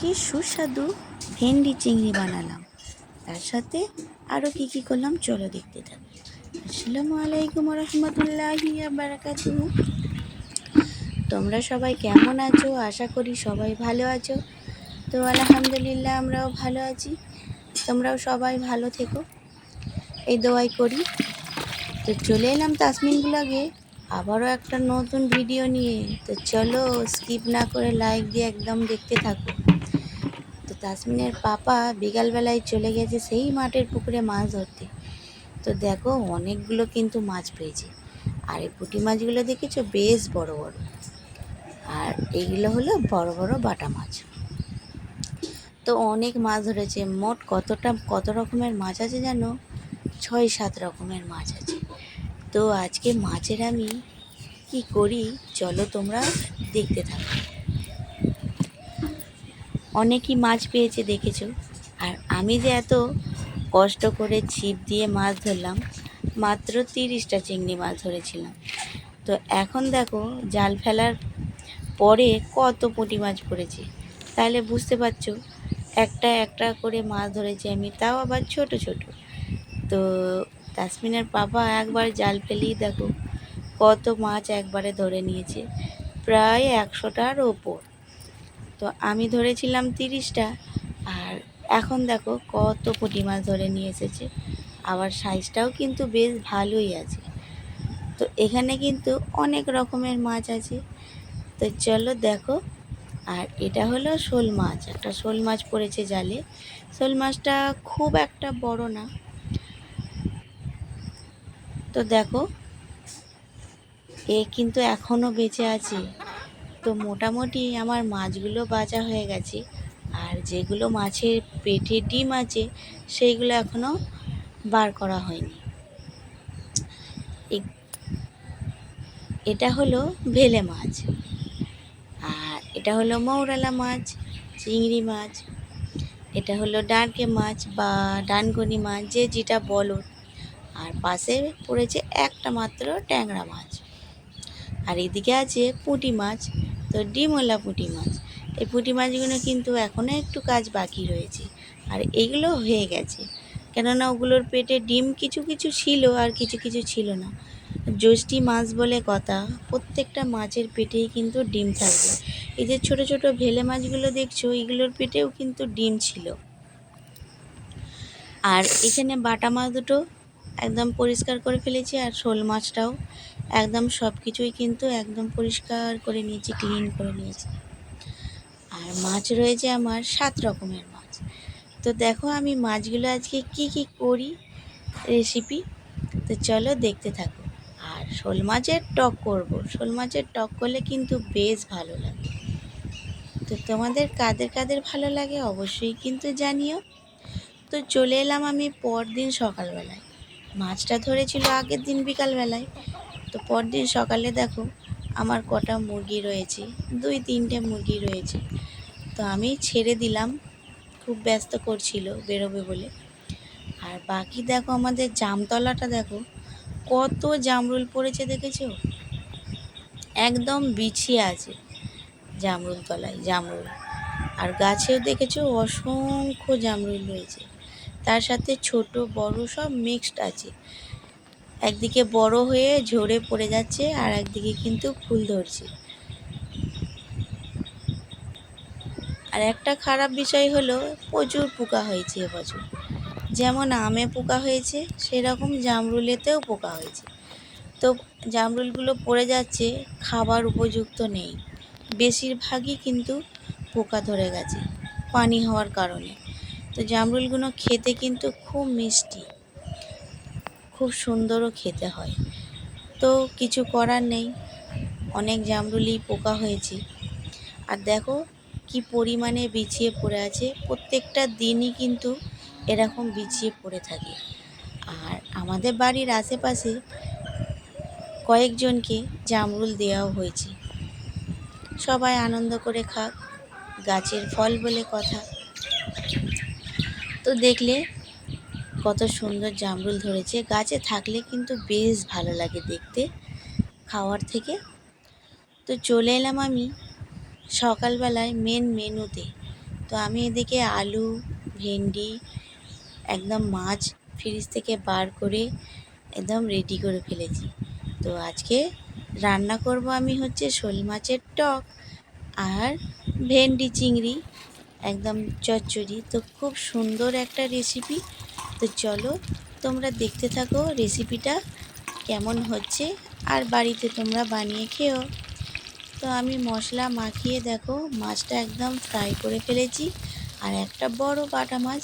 কি সুস্বাদু ভেন্ডি চিংড়ি বানালাম। তার সাথে আরও কি কি করলাম, চলো দেখতে থাকি। আসসালামু আলাইকুম রহমতুল্লাহি তোমরা সবাই কেমন আছো? আশা করি সবাই ভালো আছো। তো আলহামদুলিল্লাহ আমরাও ভালো আছি। তোমরাও সবাই ভালো থেকো। এই দোয়াই করি। তো চলে এলাম তাসমিন ব্লগে। আবারও একটা নতুন ভিডিও নিয়ে। তো চলো স্কিপ না করে লাইক দিয়ে একদম দেখতে থাকো। তাসমিনের পাপা বিকালবেলায় চলে গেছে সেই মাঠের পুকুরে মাছ ধরতে। তো দেখো, অনেকগুলো কিন্তু মাছ পেয়েছে। আর এই পুঁটি মাছগুলো দেখেছ? বেশ বড় বড়। আর এইগুলো হলো বড় বড় বাটা মাছ। তো অনেক মাছ ধরেছে। মোট কতটা, কত রকমের মাছ আছে জানো? ছয়, সাত রকমের মাছ আছে। তো আজকে মাছের আমি কি করি? চলো তোমরা দেখতে থাকো। অনেকই মাছ পেয়েছে, দেখেছ? আর আমি যে এত কষ্ট করে ছিপ দিয়ে মাছ ধরলাম, মাত্র তিরিশটা চিংড়ি মাছ ধরেছিলাম। তো এখন দেখো, জাল ফেলার পরে কত পুঁটি মাছ পড়েছে। তাহলে বুঝতে পারছ, একটা একটা করে মাছ ধরেছি আমি, তাও আবার ছোট ছোট। তো তাসমিনের পাপা একবার জাল ফেলেই দেখো, কত মাছ একবারে ধরে নিয়েছে, প্রায় একশোটার ওপর। তো আমি ধরেছিলাম তিরিশটা, আর এখন দেখো কত পুঁটি মাছ ধরে নিয়ে এসেছে। আবার সাইজটাও কিন্তু বেশ ভালোই আছে। তো এখানে কিন্তু অনেক রকমের মাছ আছে। তো চলো দেখো, আর এটা হলো শোল মাছ। একটা শোল মাছ পড়েছে জালে। শোল মাছটা খুব একটা বড় না। তো দেখো, এ কিন্তু এখনও বেঁচে আছে। তো মোটামুটি আমার মাছগুলো বাঁচা হয়ে গেছে। আর যেগুলো মাছের পেটে ডিম আছে, সেইগুলো এখনও বার করা হয়নি। এটা হলো ভেলে মাছ। আর এটা হলো মৌরালা মাছ, চিংড়ি মাছ। এটা হলো ডারকে মাছ বা ডানগনি মাছ, যে যেটা বলো। আর পাশে পড়েছে একটা মাত্র ট্যাংরা মাছ। আর এদিকে আছে পুঁটি মাছ। তো ডিমওয়ালা পুঁটি মাছ। এই পুঁটি মাছগুলো কিন্তু এখনও একটু কাজ বাকি রয়েছে। আর এগুলো হয়ে গেছে। কেননা ওগুলোর পেটে ডিম কিছু কিছু ছিল আর কিছু কিছু ছিল না। জ্যৈষ্ঠী মাছ বলে কথা, প্রত্যেকটা মাছের পেটেই কিন্তু ডিম থাকবে। এই যে ছোট ছোট ভেলে মাছগুলো দেখছ, এগুলোর পেটেও কিন্তু ডিম ছিল। আর এখানে বাটা মাছ দুটো একদম পরিষ্কার করে ফেলেছি, আর শোল মাছটাও। একদম সব কিছুই কিন্তু একদম পরিষ্কার করে নিয়েছি ক্লিন করে নিয়েছি। আর মাছ রয়েছে আমার সাত রকমের মাছ। তো দেখো আমি মাছগুলো আজকে কি কি করি রেসিপি তো চলো দেখতে থাকো। আর শোল মাছের টক করব। শোল মাছের টক করলে কিন্তু বেশ ভালো লাগে। তো তোমাদের কাদের কাদের ভালো লাগে অবশ্যই কিন্তু জানিও। তো চলে এলাম আমি পরদিন সকালবেলায়। মাছটা ধরেছিল আগের দিন বিকালবেলায়। তো পরদিন সকালে দেখো আমার কটা মুরগি রয়েছে, দুই তিনটে মুরগি রয়েছে। তো আমি ছেড়ে দিলাম, খুব ব্যস্ত করছিল বেরোবে বলে। আর বাকি দেখো আমাদের জামতলাটা দেখো, কত জামরুল পড়েছে দেখেছ? একদম বিছিয়ে আছে জামরুল তলায়, জামরুল। আর গাছেও দেখেছ অসংখ্য জামরুল রয়েছে। তার সাথে ছোট, বড় সব মিক্সড আছে। একদিকে বড় হয়ে ঝরে পড়ে যাচ্ছে আর একদিকে কিন্তু ফুল ধরছে। আর একটা খারাপ বিষয় হলো, প্রচুর পোকা হয়েছে এবছর যেমন আমে পোকা হয়েছে, সেরকম জামরুলেতেও পোকা হয়েছে। তো জামরুলগুলো পড়ে যাচ্ছে, খাবার উপযুক্ত নেই। বেশিরভাগই কিন্তু পোকা ধরে গেছে, পানি হওয়ার কারণে। তো জামরুলগুলো খেতে কিন্তু খুব মিষ্টি। খুব সুন্দরও খেতে হয়। তো কিছু করার নেই। অনেক জামরুলই পোকা হয়েছে। আর দেখো কি পরিমাণে বিছিয়ে পড়ে আছে। প্রত্যেকটা দিনই কিন্তু এরকম বিছিয়ে পড়ে থাকে। আর আমাদের বাড়ির আশেপাশে কয়েকজনকে জামরুল দেওয়াও হয়েছে। সবাই আনন্দ করে খাক। গাছের ফল বলে কথা। তো দেখলে কত সুন্দর জামরুল ধরেছে। গাছে থাকলে কিন্তু বেশ ভালো লাগে দেখতে খাওয়ার থেকে। তো চলে এলাম আমি সকালবেলায় মেন মেনুতে। তো আমি এদিকে আলু, ভেন্ডি, একদম মাছ ফ্রিজ থেকে বার করে একদম রেডি করে ফেলেছি। তো আজকে রান্না করব আমি হচ্ছে শোল মাছের টক আর ভেন্ডি চিংড়ি, একদম চচ্চড়ি। তো খুব সুন্দর একটা রেসিপি তো চলো তোমরা দেখতে থাকো রেসিপিটা কেমন হচ্ছে আর বাড়িতে তোমরা বানিয়ে খেও। তো আমি মশলা মাখিয়ে দেখো, মাছটা একদম ফ্রাই করে ফেলেছি আর একটা বড় বাটা মাছ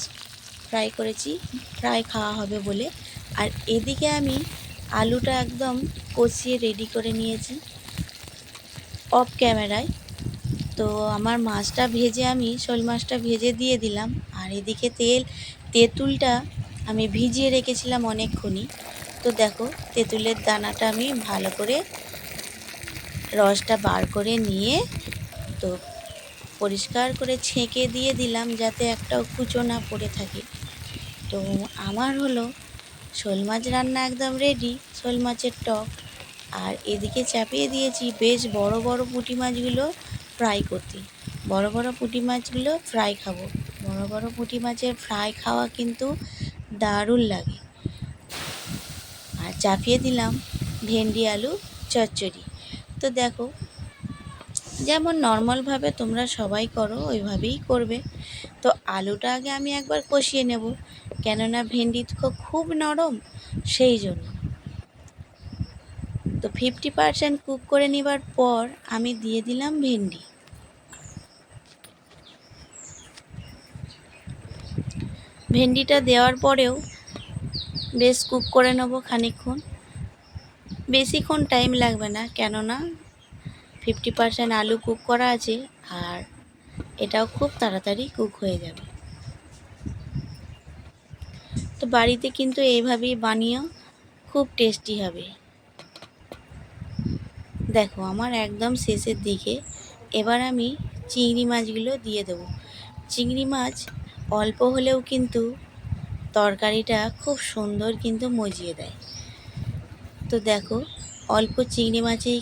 ফ্রাই করেছি ফ্রাই খাওয়া হবে বলে। আর এদিকে আমি আলুটা একদম কষিয়ে রেডি করে নিয়েছি অফ ক্যামেরায় তো আমার মাছটা ভেজে আমি শোল মাছটা ভেজে দিয়ে দিলাম। আর এদিকে তেল, তেঁতুলটা আমি ভিজিয়ে রেখেছিলাম অনেকক্ষণই। তো দেখো, তেঁতুলের দানাটা আমি ভালো করে রসটা বার করে নিয়ে তো পরিষ্কার করে ছেঁকে দিয়ে দিলাম যাতে একটাও কুচো না পড়ে থাকে। তো আমার হলো শোল মাছ রান্না একদম রেডি শোল মাছের টক। আর এদিকে চাপিয়ে দিয়েছি বেশ বড় বড় পুঁটি মাছগুলো ফ্রাই করতে। বড় বড় পুঁটি মাছগুলো ফ্রাই খাব। বড় বড় পুঁটি মাছের ফ্রাই খাওয়া কিন্তু দারুণ লাগে। আর চাপিয়ে দিলাম ভেন্ডি, আলু, চচ্চড়ি। তো দেখো, যেমন নর্মালভাবে তোমরা সবাই করো, ওইভাবেই করবে। তো আলুটা আগে আমি একবার কষিয়ে নেব, কেননা ভেন্ডি তো খুব নরম, সেই জন্য। তো ফিফটি পারসেন্ট কুক করে নেবার পর আমি দিয়ে দিলাম ভেন্ডি। ভেন্ডিটা দেওয়ার পরেও বেশ কুক করে নেব খানিকক্ষণ। বেশিক্ষণ টাইম লাগবে না, কেননা ফিফটি পারসেন্ট আলু কুক করা আছে আর এটাও খুব তাড়াতাড়ি কুক হয়ে যাবে। তো বাড়িতে কিন্তু এইভাবেই বানিয়েও খুব টেস্টি হবে। দেখো, আমার একদম শেষের দিকে এবার আমি চিংড়ি মাছগুলো দিয়ে দেবো। চিংড়ি মাছ অল্প হলেও কিন্তু তরকারিটা খুব সুন্দর কিন্তু মজিয়ে দেয়। তো দেখো, অল্প চিংড়ি মাছেই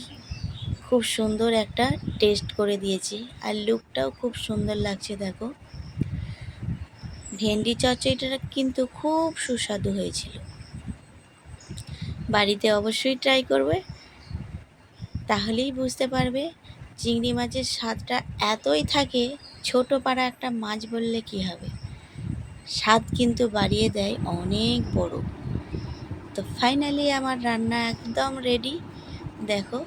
খুব সুন্দর একটা টেস্ট করে দিয়েছি আর লুকটাও খুব সুন্দর লাগছে দেখো। ভেন্ডি চচ্চড়িটা কিন্তু খুব সুস্বাদু হয়েছিল। বাড়িতে অবশ্যই ট্রাই করবে, তাহলেই বুঝতে পারবে চিংড়ি মাছের স্বাদটা এতই থাকে ছোটো পাড়া একটা মাছ বললে কি হবে? স্বাদ কিন্তু বাড়িয়ে দেয় অনেক বড়। তো ফাইনালি আমার রান্না একদম রেডি দেখো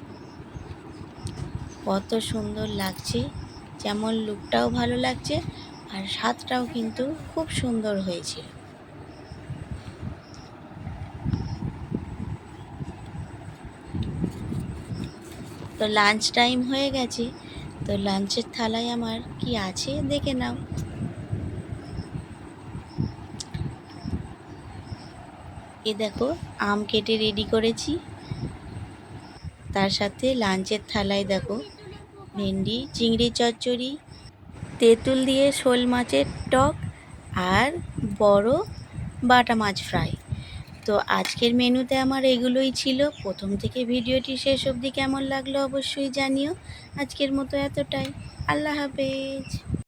কত সুন্দর লাগছে, যেমন লুকটাও ভালো লাগছে আর স্বাদটাও কিন্তু খুব সুন্দর হয়েছে। তো লাঞ্চ টাইম হয়ে গেছে, তো লাঞ্চের থালায় আমার কি আছে দেখে নাও। দেখো, আম কেটে রেডি করেছি। তার সাথে লাঞ্চের থালায় দেখো, ভেন্ডি, চিংড়ি চচ্চড়ি, তেঁতুল দিয়ে শোল মাছের টক আর বড় বাটা মাছ ফ্রাই। তো আজকের মেনুতে আমার এগুলোই ছিল। প্রথম থেকে ভিডিওটি শেষ অবধি কেমন লাগল অবশ্যই জানিও। আজকের মতো এতটাই। আল্লাহ হাফেজ।